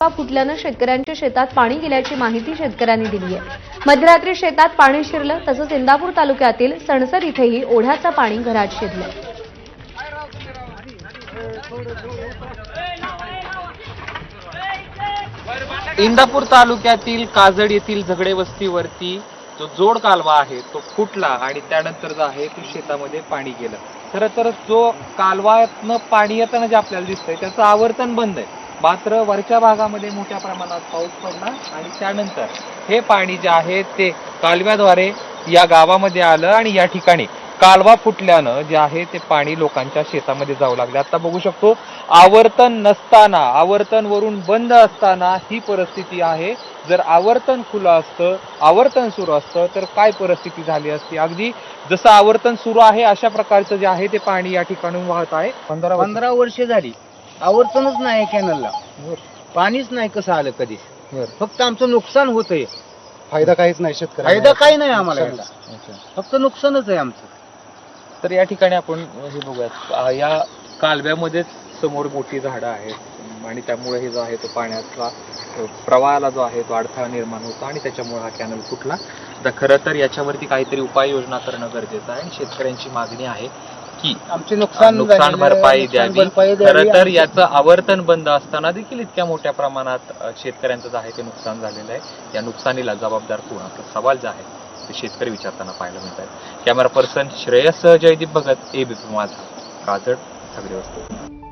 फुटल्यानं शेतकऱ्यांच्या शेतात पाणी गेल्याची माहिती शेतकऱ्यांनी दिली आहे मध्यरात्री शेतात पाणी शिरलं तसंच इंदापूर तालुक्यातील सणसर इथेही ओढ्याचं पाणी घरात शिरलं. इंदापूर तालुक्यातील काजड येथील झगडे वस्तीवरती जो जोड कालवा आहे तो फुटला आणि त्यानंतर जो आहे तो शेतामध्ये पाणी गेलं. खरं तर जो कालवातनं पाणी येताना जे आपल्याला दिसतंय त्याचं आवर्तन बंद आहे. मात्र वरच्या भागामध्ये मोठ्या प्रमाणात पाऊस पडला आणि त्यानंतर हे पाणी जे आहे ते कालव्याद्वारे या गावामध्ये आलं आणि या ठिकाणी कालवा फुटल्यानं जे आहे ते पाणी लोकांच्या शेतामध्ये जाऊ लागले. आता बघू शकतो आवर्तन नसताना आवर्तन वरून बंद असताना ही परिस्थिती आहे. जर आवर्तन खुलं असतं आवर्तन सुरू असतं तर काय परिस्थिती झाली असती? अगदी जसं आवर्तन सुरू आहे अशा प्रकारचं जे आहे ते पाणी या ठिकाणून वाहत आहे. पंधरा पंधरा वर्षे झाली. आवर्तनच नाही कॅनलला पाणीच नाही कसं आलं कधी? फक्त आमचं नुकसान होतंय. फायदा काहीच नाही शेतकऱ्यांना. फायदा काही नाही आम्हाला. याचा. फक्त नुकसानच आहे आमचं. तर या ठिकाणी आपण हे बघूयात. आ, या कालव्यामध्येच समोर मोठी झाडं आहेत. आणि त्यामुळे हे जो आहे तो पाण्याचा अ, प्रवाहाला जो आहे तो अडथळा निर्माण होतो आणि त्याच्यामुळे हा कॅनल फुटला. तर खरं तर याच्यावरती काहीतरी उपाययोजना करणं गरजेचं आहे आणि शेतकऱ्यांची मागणी आहे. की आमचे नुकसान नुकसान झालेलं आहे, भरपाई नुकसान द्यावी. भरपाई द्यावी खरं तर आमची. याचं आवर्तन बंद असताना देखील इतक्या मोठ्या प्रमाणात अ, शेतकऱ्यांचं जे आहे ते नुकसान झालेलं आहे. या नुकसानीला जबाबदार कोण? असा सवाल जे आहे ते शेतकरी विचारताना पाहायला मिळत आहे camera person Shreyas Jaydeep Bhagat ABP Majha काजड सगळे वस्तू